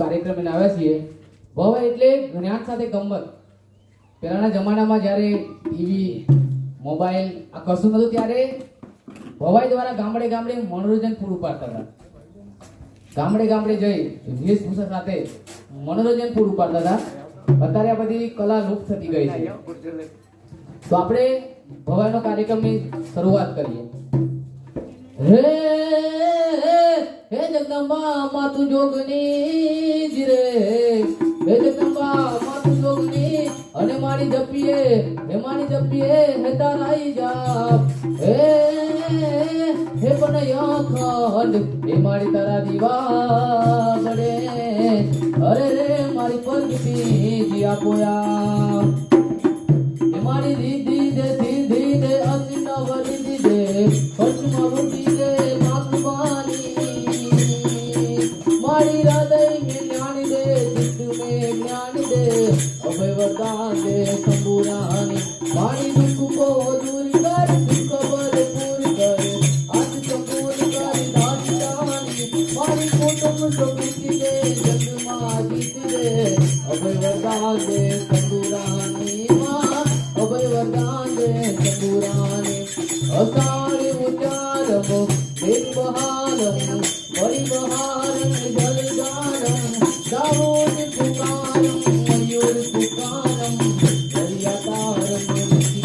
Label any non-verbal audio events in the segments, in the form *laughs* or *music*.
કાર્યક્રમ લઈને આવ્યા છીએ. ભવાઈ એટલે જ્ઞાન સાથે ગમત પહેલાના જમાનામાં જ્યારે ટીવી મોબાઈલ આ કશું નહોતું ત્યારે ભવાઈ દ્વારા ગામડે ગામડે મનોરંજન પૂરું પાડતા હતા. ગામડે ગામડે જઈ વેશભૂષા સાથે મનોરંજન પૂરું પાડતા હતા. અત્યારે આ બધી કલા લુપ્ત થતી ગઈ છે. તો આપણે ભવાઈનો કાર્યક્રમની શરૂઆત કરીએ. હે જગદંબા માતુ જોગની રે હે, જગદંબા માતુ જોગની અને મારી જપીએ હે, મારી જપીએ હે, તારાઈ જાપ. હે હે પણ ખંડ, હે, મારી તારા દીવા બડે અરે રે, મારી પરગટી જી આપોયા હે, મારી દાવોદ પુકારમ મયુર પુકારમ દરિયાતારમ મુક્તિ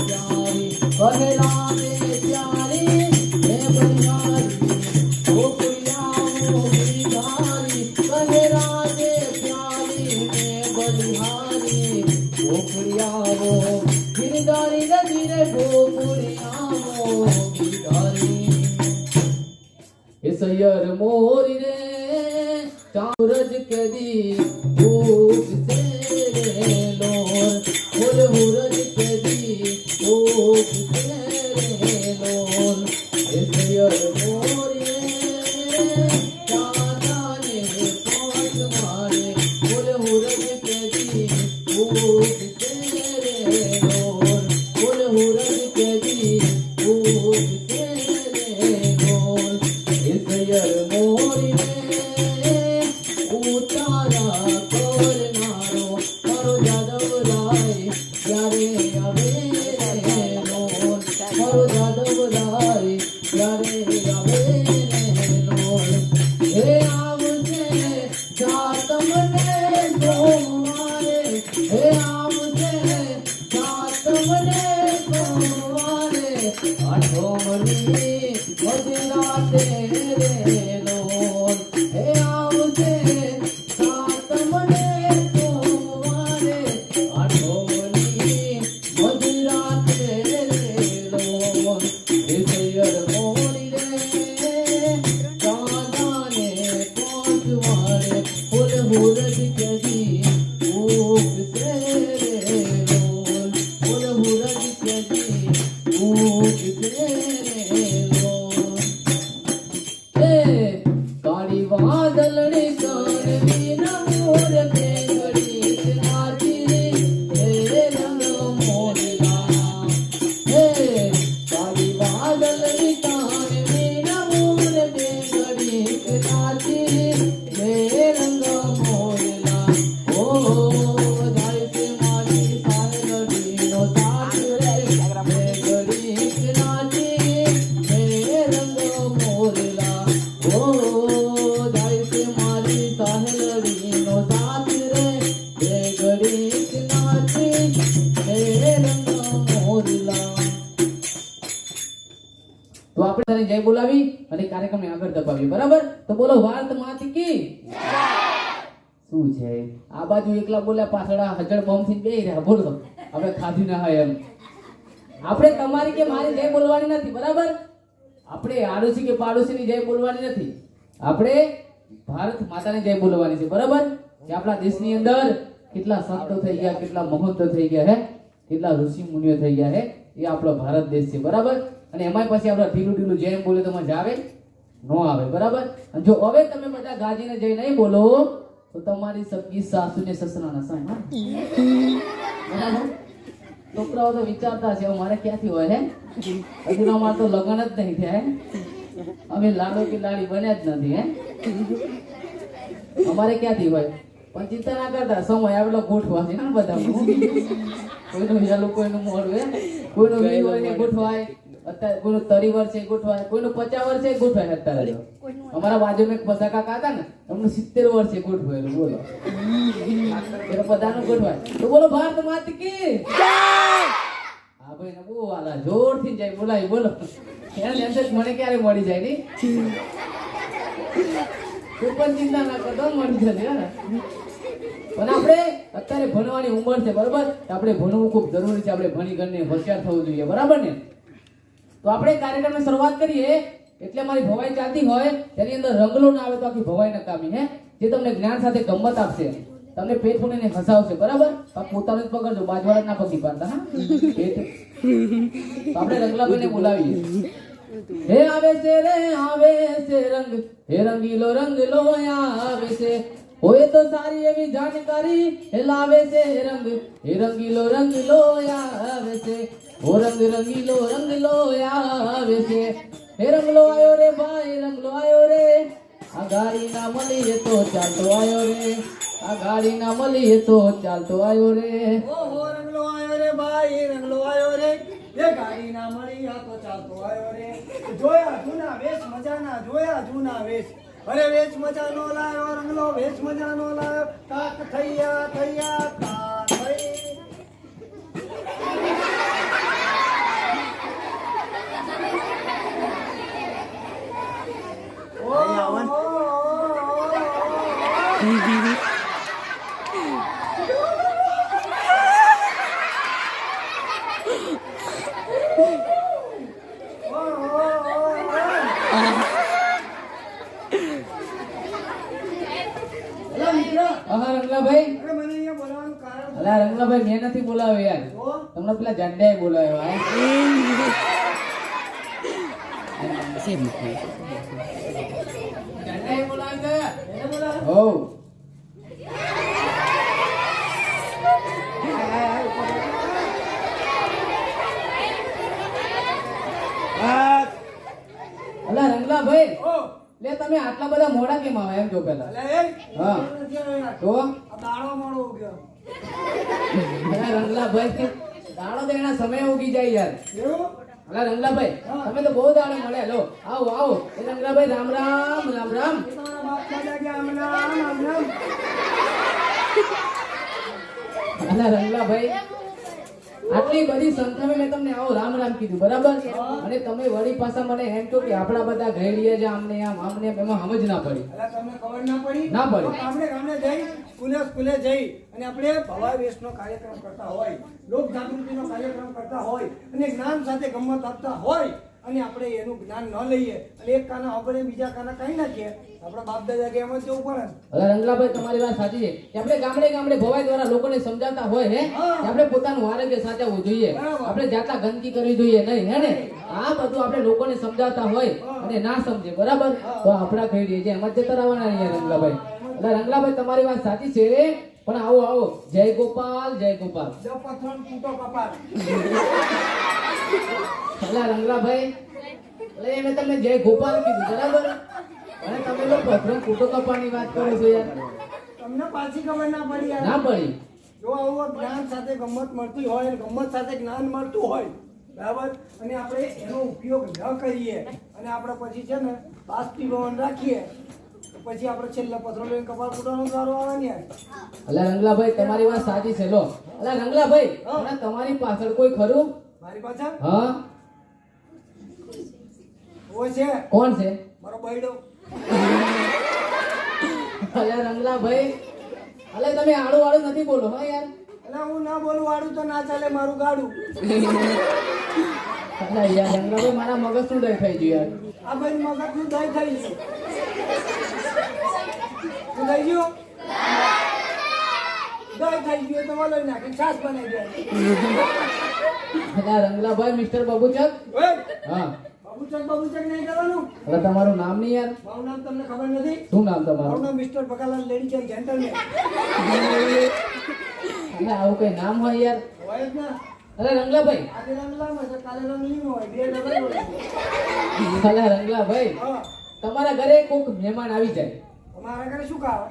પાછળ હજળ બોમ્બથી બે રહ્યા. બોલો. આપણે ખાધી ના હોય એમ. આપણે તમારી કે મારી જય બોલવાની નથી, બરાબર? આપણે આડોશી કે પાડોશીની જય બોલવાની નથી. આપણે ભારત માતાની જય બોલવાની છે, બરાબર? કે આપણા દેશની અંદર કેટલા સંતો થઈ ગયા, કેટલા મહંતો થઈ ગયા, હે? કેટલા ઋષિ મુનિઓ થઈ ગયા, હે? એ આપણો ભારત દેશ છે, બરાબર? અને એમાંય પછી આપણે ઢીલું ઢીલું જય બોલે તો મજા આવે? નો આવે, બરાબર? અને જો હવે તમે બધા ગાજીને જય નહીં બોલો તો તમારી સગી સાસુ ને સસરા નસાય હા બરાબર છોકરાઓ તો વિચારતા છે હવે મારે ક્યાંથી હોય હે હજુ તો અમારે તો લગ્ન જ નહીં થયા હે અમે લાડો કે લાડી બન્યા જ નથી હે અમારે ક્યાંથી હોય પણ ચિંતા ના કરતા સમય આવેલો ગોઠવા છે ને બધા કોઈનું વહેલું કોઈનું મોડું હે? કોઈનું વી હોય ને ગોઠવાય. અત્યારે કોઈનું તરી વર્ષે ગોઠવાય. કોઈનું પચાસ વર્ષે ગોઠવાય અત્યારે અમારા બાજુમાં એક પસા કાકા હતા ને એમનું સિત્તેર વર્ષે ગોઠવાયેલું બોલો. એટલે બધાનું ગોઠવાય. તો બોલો ભારત માત કી હા ભાઈ ને બહુ વાલા જોરથી જાય બોલાય બોલો. એના મેસેજ મને ક્યારે મળી જાય ની કોઈ પણ ચિંતા ના કરતો મળી જશે પણ આપણે અત્યારે ભણવાની ઉંમર છે બરાબર? આપણે ભણવું ખૂબ જરૂરી છે આપણે ભણી ગણીને હોશિયાર થવું જોઈએ બરાબર ને? તો આપણે કાર્યક્રમની શરૂઆત કરીએ, એટલે મારી ભવાઈ ચાલતી હોય, તેની અંદર રંગલો ના આવે તો આખી ભવાઈ નકામી હે? જે તમને જ્ઞાન સાથે ગમત આપશે. તમને પેટ ફૂલીને હસાવશે, બરાબર? પણ પોતાનું જ પકડજો બાજવાળા ના પગી પાડતા, હા? પેટ. તો આપણે રંગલાભાઈને બોલાવીએ. હે, આવે છે રે, આવે છે રંગ, હે, રંગીલો રંગ લો આવે છે. હોય તો સારી એવી જાણકારી, હે, લાવે છે રંગ, હે, રંગીલો રંગ લો આવે છે. ઓ રંગ રંગીલો, રંગલો આવે છે. હે રંગલો આવ્યો રે ભાઈ, રંગલો આવ્યો રે. આ ગાડી ના મળીએ તો ચાલતો આયો રે. આ ગાડી ના મળીએ તો ચાલતો આયો રે. ઓહો, રંગલો આવ્યો રે ભાઈ, રંગલો આયો રે. એ ગાડી ના મળી તો ચાલતો આયો રે. જોયા જૂના વેશ, મજાના જોયા જૂના વેશ. અરે વેશ મજાનો લાયો, રંગલો વેશ મજાનો લાયો. તાક થૈયા થૈયા, તાક થઈ. ઓ, ઓ, ઓ, ઓ, ઓ. ઓ, ઓ, ઓ, ઓ. અલા મિત્ર, હા રંગલાભાઈ અરે મને અહીંયા બોલાવવાનું કારણ અલા રંગલાભાઈ મેં નથી બોલાવ્યો યાર જો, તમને પેલા ઝંડાએ બોલાવ્યો હા ઝંડાએ બોલાવ્યો છે? એને બોલાવો. હોવ. હા. અલા રંગલાભાઈ ઓ, લે તમે આટલા બધા મોડા કેમ આવે એમ જો પેલા હા. તો દાડો મોડો ઉગ્યો. અલા રંગલાભાઈ દાડો તો એના સમય ઉગી જાય યાર એવું? અલા રંગલાભાઈ, તમે તો બહુ દાડો મળે લો આવો આવો એ રંગલાભાઈ, રામ રામ રામ રામ. અલા રંગલાભાઈ આટલી બધી સંખ્યામાં મેં તમને આવો રામ રામ કીધું બરાબર? અને તમે વળી પાછા મને એમ કહો કે આપણા બધા ઘેડીએ છે આમને આમ આમને એમાં સમજ ના પડી. તમને ખબર ના પડી? ના પડી. આપણે ગામડે જઈ સ્કૂલે સ્કૂલે જઈ અને આપણે ભવાઈ વેશનો કાર્યક્રમ કરતા હોય લોક જાગૃતિનો કાર્યક્રમ કરતા હોય અને જ્ઞાન સાથે ગમત આપતા હોય અને આપણે એનું જ્ઞાન ન લઈએ અને એક કાના આપણે બીજા કાના કઈ નાખીએ આપણા બાપ દાદા કે એમ જ જવું પડે ને. રંગલાભાઈ તમારી વાત સાચી છે. કે આપણે ગામડે ગામડે ભવાઈ દ્વારા લોકોને સમજાવતા હોય હે કે આપણે પોતાનું આરોગ્ય સાચવવું જોઈએ. આપણે જાતા ગંદકી કરવી જોઈએ નહીં હે ને? આ બધું આપણે લોકોને સમજાવતા હોય અને ના સમજે બરાબર? તો આપણા કહી છે એમ જ જતા રહેવાના અહીંયા રંગલાભાઈ. એટલે રંગલાભાઈ તમારી વાત સાચી છે. પણ આવો આવો. જય ગોપાલ જય ગોપાલ. અલા રંગલાભાઈ એટલે એને તમને જય ગોપાલ કીધું બરાબર? અને તમે તો પથરમ કૂટો કપાની વાત કરો છો યાર. તમને પાછી ખબર ના પડી યાર. ના પડી. જો આવું જ્ઞાન સાથે ગમત મળતી હોય ગમત સાથે જ્ઞાન મળતું હોય બરાબર? અને આપણે એનો ઉપયોગ ન કરીએ અને આપણે પછી છે ને બાષ્પીભવન રાખીએ. પછી આપણે છેલ્લો પથરો લઈને કપાળ ફૂટવાનો ગારો આવે ને. અલા રંગલાભાઈ તમારી વાત સાચી છે લો. અલા રંગલાભાઈ હમણાં તમારી પાછળ કોઈ ખરું? મારી પાછળ? હા. ઓ છે. કોણ છે? મારો બૈડો. અલા રંગલાભાઈ અલે તમે આડું વાળું નથી બોલો હા યાર? એટલે હું ના બોલું વાળું તો ના ચાલે મારું ગાડું. અલા યાર રંગલાભાઈ મારા મગજ શું થઈ ગયું યાર. આ ભાઈ મગજનું દહીં થઈ ગયું. શું થઈ ગયું? દહીં થઈ ગયું તો વલોઈ નાખી છાશ બનાવી દે રંગલાભાઈ મિસ્ટર બબુચક? હા. બાબુચક બાબુચક નહીં કરવાનું? તમારું નામ નહીં યાર? મારું નામ તમને ખબર નથી? શું નામ મારું નામ mister Bakalal lady and gentleman અલા આવું કઈ નામ હોય યાર? હોય જ ના. અરે રંગલાભાઈ. આજે રંગલામાં કાલે રંગ લીલો હોય બે ડબલ હોય. અલા રંગલાભાઈ હા. તમારા ઘરે કોઈક મહેમાન આવી જાય. મારા ઘરે શું ખાવા?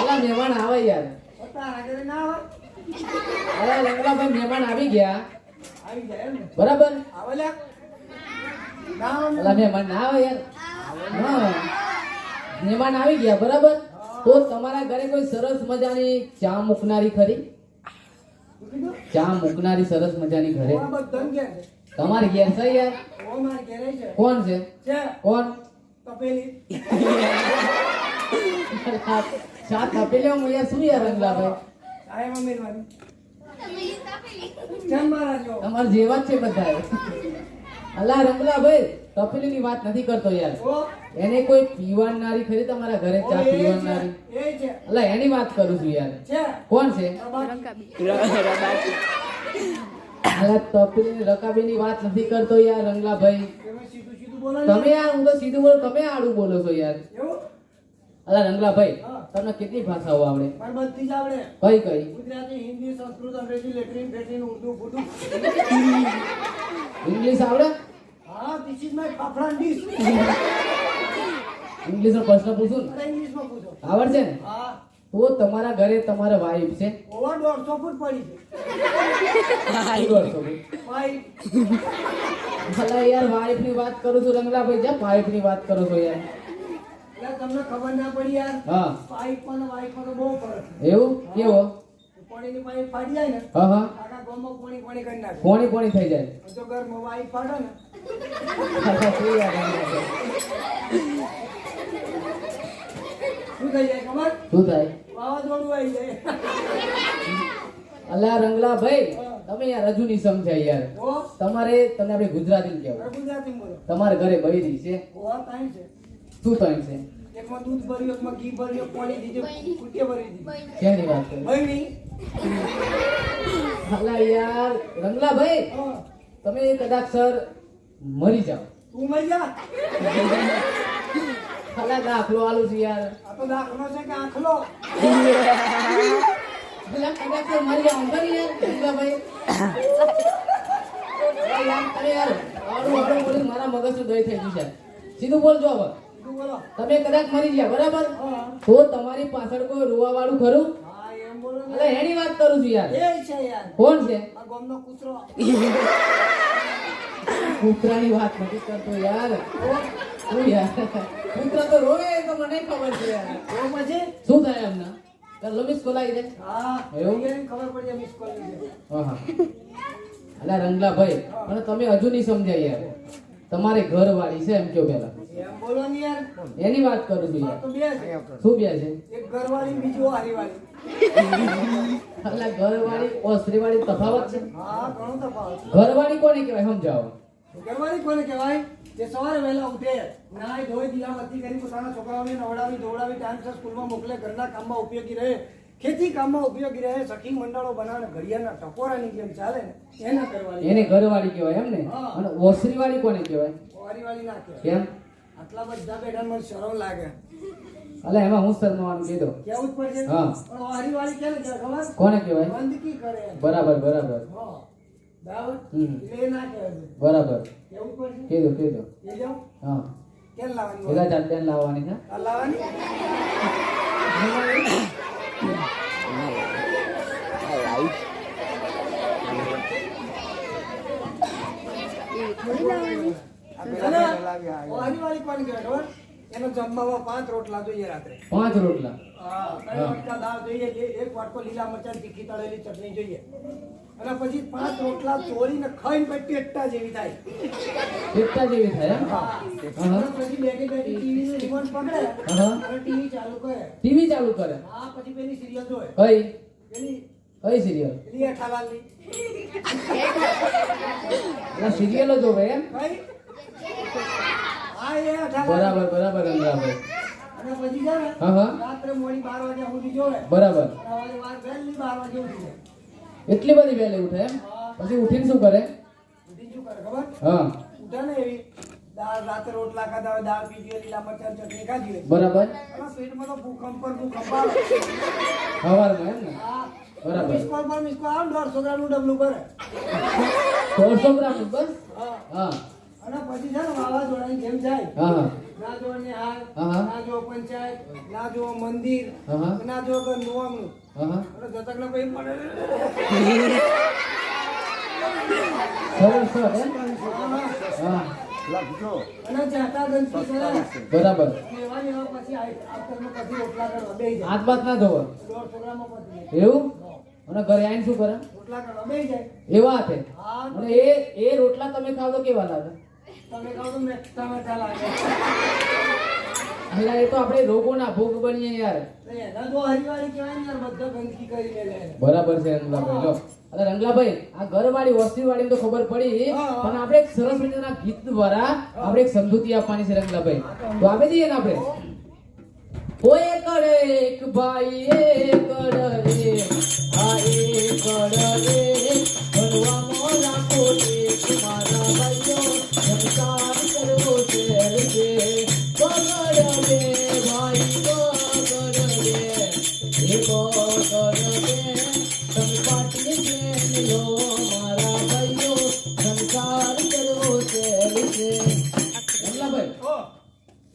અલા મહેમાન આવે યાર. તારા ઘરે ના આવે? અલા રંગલાભાઈ મહેમાન આવી ગયા. આવી બરાબર? આવે લ્યા? અલા મહેમાન ના આવે યાર. મહેમાન આવી ગયા બરાબર? તો તમારા ઘરે કોઈ સરસ મજાની ચા મૂકનારી ખરી? ચા મૂકનારી સરસ મજાની ઘરે? તમારી ઘેર છે યાર? ઓ માર ઘેરે છે કોણ છે? છે કોણ? તપેલી. *laughs* ચા તપેલી હું યાર શું યાર રંગલાભાઈ આય મમ્મી મારી. કેમ મારા જો. તમારા જેવા જ છે બધા અલા રંગલાભાઈ તપેલીની વાત નથી કરતો યાર. એને કોઈ પીવાનારી ખરી તમારા ઘરે ચા પીવાનારી અલા એની વાત કરું છું યાર. કોણ છે? રકાબીની વાત નથી કરતો યાર રંગલાભાઈ. તમે બોલો તમે યાર હું તો સીધું બોલો તમે આડું બોલો છો યાર. અલા રંગલાભાઈ તમને કેટલી ભાષાઓ આવડે? બધી જ આવડે. કઈ કઈ? ગુજરાતી હિન્દી સંસ્કૃત અંગ્રેજી લેટિન ફેટિન ઉર્દુ ઇંગ્લિશ આવડે? હા this is my fafda dish ઇંગ્લિશનો પ્રશ્ન પૂછું ને? અરે ઇંગ્લિશમાં પૂછો. આવડશે ને? હા. તો તમારા ઘરે તમારા વાઈફ છે. ઓવર દોઢસો ફૂટ પડી છે? ભાઈ યાર વાઈફની વાત કરું છું રંગલાભાઈ જા વાઈફની વાત કરો છો યાર. તમને ખબર ના પડી યાર હા. પાઇપ પણ વાઈફ પણ બહુ પડે એવું? કેવો? પાણીની પાઇપ ફાટી જાય ને હા હા. આખા ગામમાં પાણી પાણી કરી નાખે. પોણી પોણી થઈ જાય. જો ઘરમાં વાઈફ ફાટે ને અલા, શું યાર રંગલાભાઈ? શું થઈ જાય ખબર? શું થાય? વાવાઝોડું આવી જાય. અલા રંગલાભાઈ તમે યાર હજુ નહીં સમજાય યાર. તો તમારે તમે આપણે ગુજરાતી હવે કહેવાય ગુજરાતી બોલો. તમારે ઘરે બૈરી છે? ઓવા ટાઈમ છે. શું થાય છે? એકમાં દૂધ ભર્યું એકમાં ઘી ભર્યું પાણી દીધું કુટીએ ભરી દીધી. વાત અલા યાર રંગલાભાઈ હા. તમે કદાચ સર મરી જાઓ. તું મરી જા. *laughs* અલા દાખલો આલું છું યાર. આ તો દાખલો છે કે આખલો? ભલા કદા કે મરી અંકલ યાર રંગલાભાઈ ભાઈ યાર તમે યાર. આડું આડું બોલી મારા મગજ દઈ થઈ ગયું છે. સીધું બોલજો હવે. તમે કદાચ મરી ગયા બરાબર? તો તમારી પાછળ કોઈ રોવા વાળું ખરું બોલો અલા એની વાત કરું છું યાર. એ છે યાર. કોણ છે? આ ગામનો કૂતરો. કૂતરાની વાત નથી કરતો યાર. ઓ યાર? કૂતરા તો રોવે તો મને ખબર છે તો પછી શું થાય એમને? ચાલ મિસ ખોલાવી દે હા એવું? એને ખબર પડી જાય મિસ કોલ હા હા. અલા રંગલાભાઈ પણ તમે હજુ નહીં સમજાય યાર. તમારે ઘર વાળી છે એમ કયો પેલા એમ બોલો ને યાર. એની વાત કરું છું યાર તો બે છે. શું બે છે? એક ઘરવાળી બીજી હારીવાળી અલા ઘર વાળી ઓસ્ત્રી વાળી તફાવત છે? હા ઘણો તફાવત છે. ઘર વાળી કોને કહેવાય સમજાવો. ઘરવાળી કોને કહેવાય? જે સવારે વહેલા ઉઠે નાય ધોઈ દિયાબત્તી કરી પોતાના છોકરાઓને નવડાવી ધોવડાવી ટાઈમસર સ્કૂલમાં મોકલે ઘરના કામમાં ઉપયોગી રહે ખેતી કામમાં ઉપયોગી રહે સખી મંડળો બનાવે ઘડિયાળના ટકોરાની જેમ ચાલે ને એના કરવાની એને ઘરવાળી કહેવાય એમ ને. અને ઓસરી વાળી કોને કહેવાય? વાળી ના કહેવાય. કેમ? આટલા બધા બેઠા મને શરમ લાગે. અલે એમાં હું શરમવાનું કીધો કેવું જ પડશે? હા. પણ વાળી કેને કહેવાય કોને કહેવાય? બંદકી કરે. બરાબર બરાબર. હા. બરાબર હમ. એટલે એ ના કહેવાય બરાબર કેવું જ પડશે કીધું કીધું એ જાઓ હા કેમ લાવવાની હોય? ભેગા ચાર પેન લાવવાની છે આ લાવવાની એનો જમવામાં પાંચ રોટલા જોઈએ રાત્રે. પાંચ રોટલા? હા, ત્રણ વાટકા દાળ જોઈએ એક વાટકો લીલા મરચાં તીખી તળેલી ચટણી જોઈએ. અને પછી પાંચ રોટલા ચોરીને ખાઈને પછી જેવી થાય. પેટા જેવી થાય હા. હા. પછી બેઠી બેઠી ટીવી રિમોટ પકડે અને ટીવી ચાલુ કરે. ટીવી ચાલુ કરે? હા પછી પેલી સિરિયલ જોવે. કઈ? પેલી? કઈ સિરિયલ? પેલી જેઠાલાલની એટલે સિરિયલો જોવે એમ? કઈ. બરાબર બરાબર રંગાભાઈ અને પછી છે ને હા હા. રાત્રે મોડી બાર વાગ્યા સુધી જોવે. બરાબર. સવારે વાર વહેલી બાર વાગે ઉઠી એટલી બધી વહેલી ઉઠે એમ? પછી ઉઠીને શું કરે? ઉઠી શું કરે ખબર? હા. ઉઠે ને એવી. દાળ રાત્રે રોટલા ખાધા હોય દાળ પીધી લીલા મરચાં ચટણી ખાધી હોય. બરાબર. પેટમાં તો ભૂકંપ પર ભૂકંપ આવે સવારમાં એમ ને? હા. બરાબર. મિસકોલ પર મિસકોલ આવે ને દોઢસો ગ્રામનું ડબલું ગ્રામ બસ? હા. હા. અને પછી છે ને વાવાઝોડાની જેમ જાય. ના જો હા. ના જો પંચાયત ના જો મંદિર. ના જો નોમ નોમનું. અને જતકને પછી પડે સરસ સરસ. એમ હા. હા. અને જાતા ગણપતિ સરસ બરાબર. એવા ને પછી બેહી જાય. હાથ બાત ના ધોવા. એવું? અને ઘરે આવીને શું કરે? એવા હતા અને એ એ રોટલા તમે ખાવ તો કેવા લાગે? એટલે એ તો આપણે રોગોના ભોગ બનીએ યાર. બરાબર છે રંગલાભાઈ લો. અરે રંગલાભાઈ આ ઘરવાળી વસ્તીવાળી તો ખબર પડી. પણ આપણે એક સરસ મજાના ગીત દ્વારા આપણે એક સમજૂતી આપવાની છે રંગલાભાઈ. તો આપી દઈએ ને આપણે? ઓય કરે એક ભાઈ એ કરે આ એ કર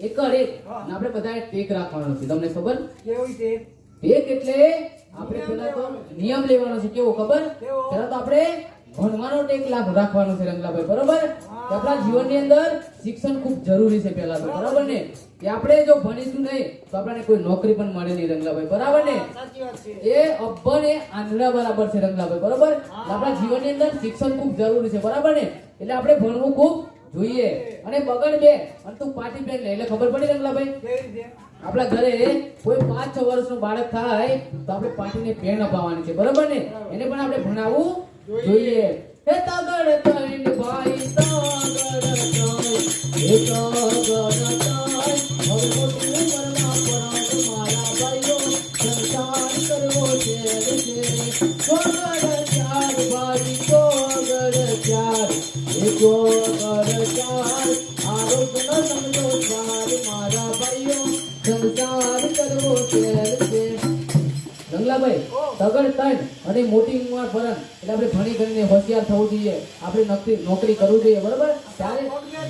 એક એક અને આપણે બધાએ ટેક રાખવાનો છે. તમને ખબર? કેવું છે? ટેક એટલે આપણે પેલા તો નિયમ લેવાનો છે. કેવો ખબર? પેલા તો આપણે ભણવાનો ટેક લાભ રાખવાનો છે રંગલાભાઈ બરોબર? આપણા જીવનની અંદર શિક્ષણ ખૂબ જરૂરી છે પેલા તો બરાબર ને? કે આપણે જો ભણીશું નહીં તો આપણને કોઈ નોકરી પણ મળે નહીં રંગલાભાઈ બરાબર ને? એ અભણ એ આંધળા બરાબર છે રંગલાભાઈ બરાબર? આપણા આપણા જીવનની અંદર શિક્ષણ ખૂબ જરૂરી છે બરાબર ને? એટલે આપણે ભણવું ખૂબ જોઈએ. અને બગડ બે. અને તું પાટી લે. એટલે ખબર પડી રંગલા ભાઈ? આપણા ઘરે કોઈ પાંચ છ વર્ષનું બાળક થાય તો આપણે પાટીને પેન અપાવવાની છે. બરાબર ને? એને પણ આપણે ભણાવવું જોઈએ. હે તગડ તૈન ભાઈ તગડ તૈન હે તગડ તૈન હવે મોટી ઉંમરમાં પરાગ મારા ભાઈઓ સંસાર કરવો છે તગડ ચાર ભાઈ તગડ ચાર હે તગડ ચાર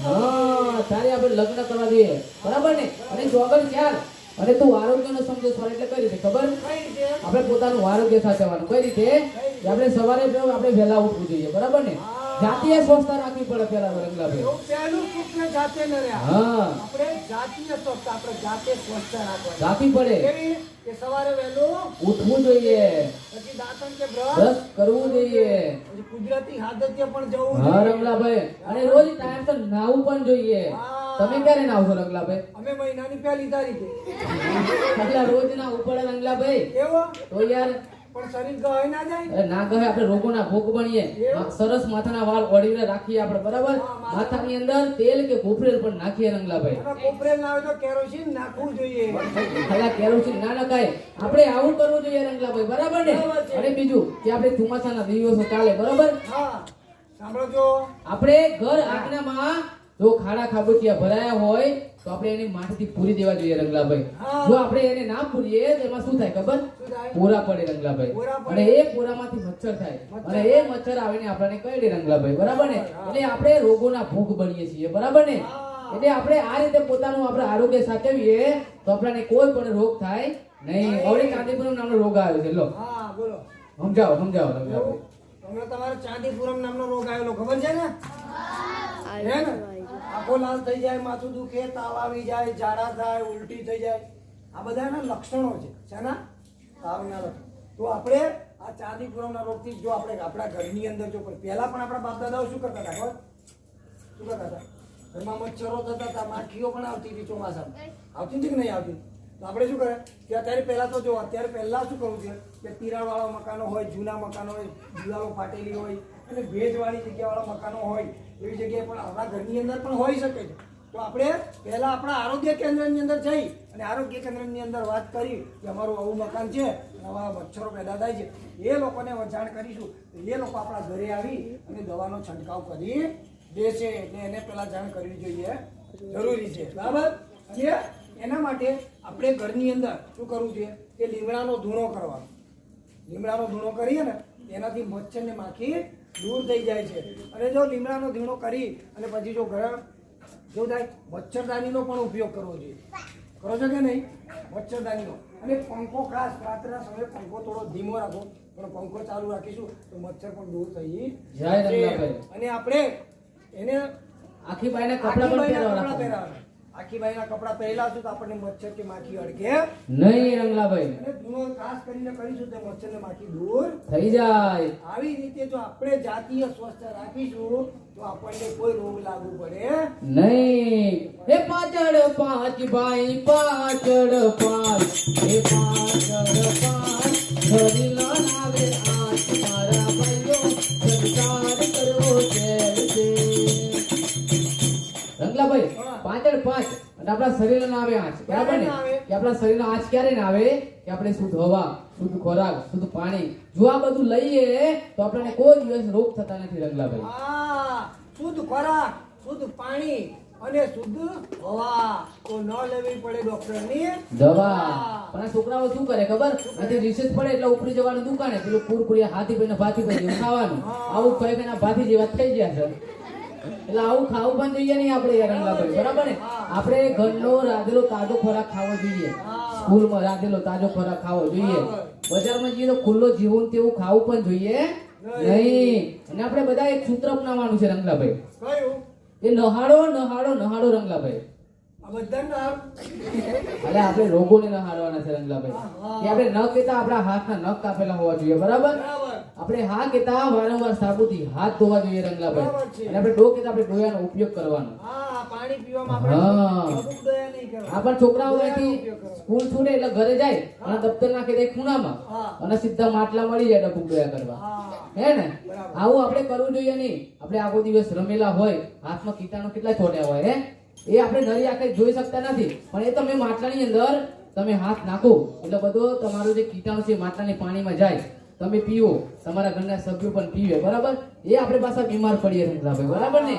હા, ત્યારે આપણે લગ્ન કરવા જોઈએ. બરાબર ને? અને ચોગડ ચાર અને તું આરોગ્યનો સમજો સર એટલે કઈ રીતે, ખબર? આપણે પોતાનું આરોગ્ય સાચવવાનું. કઈ રીતે? આપણે સવારે આપણે વહેલા ઉઠવું જોઈએ, બરાબર ને? જાતીય સ્વચ્છતા રાખવી પડે પેલા રંગલાભાઈ પહેલું ને જાતે ન રહ્યા. હા. આપણે જાતીય સ્વચ્છતા આપણે જાતે સ્વચ્છતા રાખવાનું. રાખવી પડે. કે સવારે વહેલું ઉઠવું જોઈએ. પછી દાંતણ કે બ્રશ કરવું જોઈએ. કુદરતી આદત્ય પણ જવું હા રંગલાભાઈ અને રોજ ટાઈમ પર નાહવું પણ જોઈએ. તમે ક્યારે નાહશો રંગલાભાઈ અમે મહિનાની પહેલી તારીખે. આટલા રોજ ના ઉપડે રંગલાભાઈ એવો તો યાર પણ શરીર ગવાય ના જાય. અરે ના કહે આપણે રોગોના ભોગ બનીએ. સરસ માથાના વાળ ઓળીને રાખીએ આપણે બરાબર? માથાની અંદર તેલ કે કોપરેલ પણ નાખીએ રંગલાભાઈ. કોપરેલ ના હોય તો કેરોસીન નાખવું જોઈએ. ખાલા કેરોસીન ના નખાય. આપણે આવું કરવું જોઈએ રંગલાભાઈ બરાબર ને. અને બીજું કે આપણે ચોમાસાના દિવસો ચાલે બરાબર? હા સાંભળો છો આપણે ઘર આંગણામાં જો ખાડા ખાબોચિયા ભરાયા હોય તો આપણે એની માટીથી પૂરી દેવા જોઈએ રંગલાભાઈ. જો આપણે એને ના પૂરીએ તો એમાં શું થાય ખબર? પોરા પડે રંગલાભાઈ. અને એ પોરામાંથી મચ્છર થાય. અને એ મચ્છર આવીને આપણને કરડે રંગલાભાઈ બરાબર ને એટલે આપણે રોગોના ભોગ બનીએ છીએ બરાબર ને એટલે આપણે આ રીતે પોતાનું આપણે આરોગ્ય સાચવીએ તો આપણને કોઈ પણ રોગ થાય નહીં. હવે ચાંદીપુરમ નામનો રોગ આવ્યો છે લો. હા સમજાવો સમજાવો એવું તમારે ચાંદીપુરમ નામનો રોગ આવેલો ખબર છે ને? આંખો લાલ થઈ જાય, માથું દુખે, તાવ આવી જાય, ઝાડા થાય, ઉલટી થઈ જાય. આ બધાના લક્ષણો છે. શેના? તાવના તો આપણે આ ચાંદીપુરમના રોગથી જો આપણે આપણા ઘરની અંદર જો પહેલા પણ આપણા બાપ દાદાઓ શું કરતા હતા, ખબર? શું કરતા હતા? ઘરમાં મચ્છરો થતા હતા, માખીઓ પણ આવતી હતી ચોમાસામાં. આવતી હતી કે નહીં આવતી? તો આપણે શું કરે? કે અત્યારે પહેલા તો જો, અત્યારે પહેલા શું કરવું છે? કે તિરાડવાળા મકાનો હોય, જૂના મકાનો હોય, દિવાલો ફાટેલી હોય, અને ભેજવાળી જગ્યાવાળા મકાનો હોય એવી જગ્યાએ પણ આપણા ઘરની અંદર પણ હોઈ શકે છે. તો આપણે પહેલાં આપણા આરોગ્ય કેન્દ્રની અંદર જઈ અને આરોગ્ય કેન્દ્રની અંદર વાત કરી કે અમારું આવું મકાન છે, નવા મચ્છરો પેદા થાય છે. એ લોકોને જાણ કરીશું. એ લોકો આપણા ઘરે આવી અને દવાનો છંટકાવ કરી દેશે એટલે એને પહેલાં જાણ કરવી જોઈએ. જરૂરી છે. બરાબર? અને એના માટે આપણે ઘરની અંદર શું કરવું જોઈએ કે લીમડાનો ધૂણો કરવાનો. લીમડાનો ધૂણો કરીએ ને, એનાથી મચ્છરને માખી દૂર થઈ જાય છે. અને જો લીમડાનો ધીણો કરી અને પછી જો ગરમ જો થાય? મચ્છરદાનીનો પણ ઉપયોગ કરવો જોઈએ. કરો છો કે નહીં? મચ્છરદાનીનો અને પંખો ખાસ રાત્રના સમયે પંખો થોડો ધીમો રાખો. પણ પંખો ચાલુ રાખીશું તો મચ્છર પણ દૂર થઈ જાય અને આપણે એને આખી બાઈને કપડાં પહેરાવવાના. આખી કપડા પહેલા તો આપણને મચ્છર કે માખી અડકે. નહીં રંગલાભાઈ. અને ધૂણો ખાસ કરીને કરીશું તો મચ્છર ને માખી દૂર થઈ જાય. આવી રીતે જો આપણે જાતીય સ્વસ્થ રાખીશું તો આપણને કોઈ રોગ લાગુ પડે નહીં. હે પાછળ પાંચ ભાઈ પાછળ પાંચ. હે પાછળ પાંચ. ઘડીલા લાવે આંચ મારા પાછળ અને આપણા શરીર ના આવે આંચ બરાબર ને? કે આપણા શરીરનો આંચ ક્યારે ના આવે? કે આપણે શુદ્ધ હવા શુદ્ધ ખોરાક શુદ્ધ પાણી જો આ બધું લઈએ તો આપણને કોઈ દિવસ રોગ થતા નથી રંગલાભાઈ. શુદ્ધ ખોરાક શુદ્ધ પાણી અને શુદ્ધ હવા. તો ન લેવી પડે ડોક્ટરની. દવા. પણ આ છોકરાઓ શું કરે ખબર? આજે રિસેસ પડે એટલે ઉપરી જવાનું દુકાને. પેલું કુરકુરિયા હાથી ભાઈ ભાથી ભાઈ ખાવાનું આવું કહે કે ભાથી જેવા થઈ ગયા છે. એટલે આવું ખાવું પણ જોઈએ નહીં આપણે યાર રંગલાભાઈ બરાબર ને? આપણે ઘરનો રાંધેલો તાજો ખોરાક ખાવો જોઈએ. સ્કૂલમાં રાંધેલો તાજો ખોરાક ખાવો જોઈએ. બજારમાં જઈએ તો ખુલ્લો જીવન તેવું ખાવું પણ જોઈએ નહીં. અને આપણે બધા એક સૂત્ર અપનાવવાનું છે રંગલાભાઈ. એ નહાડો નહાડો નહાડો રંગલાભાઈ. આપણે રોગોને ન હારવાના છે રંગલાભાઈ. કે આપણે ન કહેતા આપણા હાથના નખ કાપેલા હોવા જોઈએ બરાબર. આપણે હા કેતા વારંવાર સાબુથી હાથ ધોવા જોઈએ રંગલાભાઈ અને આપણે ડો કેતા આપણે ડોયાનો ઉપયોગ કરવાનો. હા પાણી પીવામાં આપણે નહીં કરવા છોકરાઓ અહીંથી સ્કૂલ છૂટે એટલે ઘરે જાય અને દફતર નાખી દે ખૂણામાં. અને સીધા માટલા મળી જાય ડબુક ડોયા કરવા. હે. ને? આવું આપણે કરવું જોઈએ નહીં. આપણે આખો દિવસ રમેલા હોય હાથમાં કીટાણુ કેટલા છોડ્યા હોય હે? એ આપણે નરી આંખે જોઈ શકતા નથી. પણ એ તમે માટલાની અંદર તમે હાથ નાખો એટલે બધો તમારો જે કીટાણુ છે માટલાની પાણીમાં જાય. તમે પીવો તમારા ઘરના સભ્યો પણ પીવે બરાબર? એ આપણે પાછા બીમાર પડીએ રંગલાભાઈ બરાબર ને?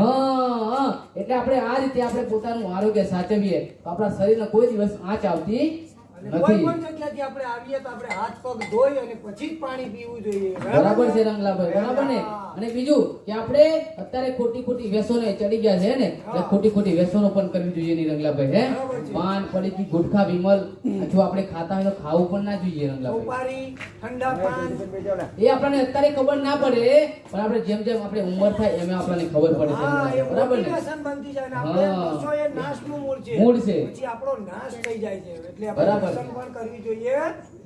હા, એટલે આપણે આ રીતે આપણે પોતાનું આરોગ્ય સાચવીએ. તો આપણા શરીરને કોઈ દિવસ આંચ આવતી કોઈ પણ જગ્યાથી આપણે આવીએ તો આપણે હાથ પગ ધોઈ અને પછી જ પાણી પીવું જોઈએ. બરાબર છે રંગલાભાઈ બરાબર ને? અને બીજું કે આપણે અત્યારે ખોટી ખોટી વ્યસનો ચડી ગયા છે ને એટલે ખોટી ખોટી વ્યસનો પણ કરવી જોઈએ નહીં રંગલાભાઈ હે? પાન પડીકી ગુટખા વિમલ જો આપણે ખાતા હોય તો ખાવું પણ ના જોઈએ રંગલાભાઈ. ઠંડા પાન. એ આપણને અત્યારે ખબર ના પડે પણ આપણે જેમ જેમ આપણે ઉંમર થાય એમ આપણને ખબર પડે. બરાબર ને? બનતી જાય ને આપણે હા. નાશનું મૂળ છે. મૂળ છે. પછી આપણો નાશ થઈ જાય છે. એટલે બરાબર.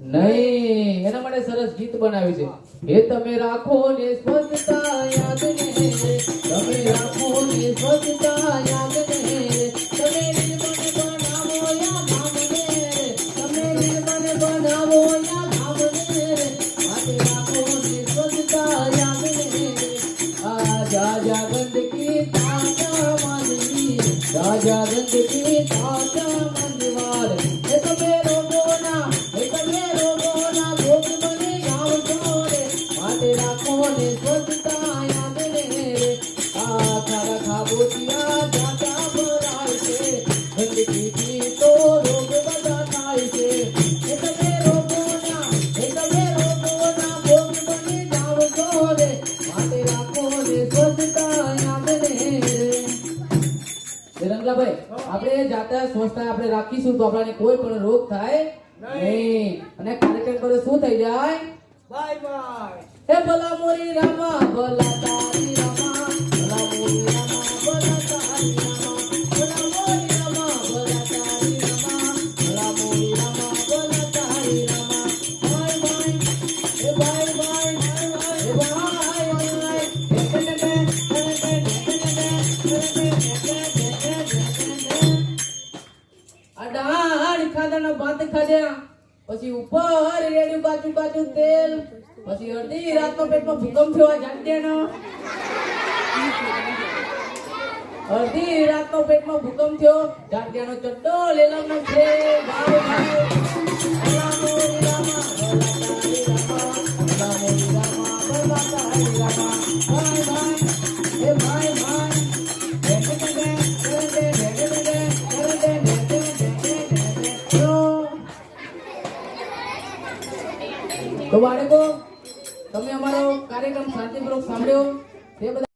નહીં, એના માટે સરસ ગીત બનાવ્યું છે. હે, તમે રાખો ને સ્વચ્છતા યાદ તમે રાખો ને સ્વચ્છતા યાદ ને રાખો ને આ જા જા તાજા માનવી. જા જા ગંદકી તાજા આપણે જાતા સ્વચ્છતા આપણે રાખીશું તો આપણને કોઈ પણ રોગ થાય નહીં અને કાર્યક્રમ કરે શું થઈ જાય બાય બાય હે ભલા મોરી રામા ભલા તારી રામા દાળ ભાત ખાધ્યા. પછી ઉપર રેડ્યું બાજુ બાજુ તેલ. પછી અડધી રાતનો પેટમાં ભૂકંપ થયો આ અડધી રાતનો પેટમાં ભૂકંપ થયો. જાગ્યાનો ચડ્ડો લેલાનો છે. તો બાળકો તમે અમારો કાર્યક્રમ શાંતિપૂર્વક સાંભળ્યો. તે બદલ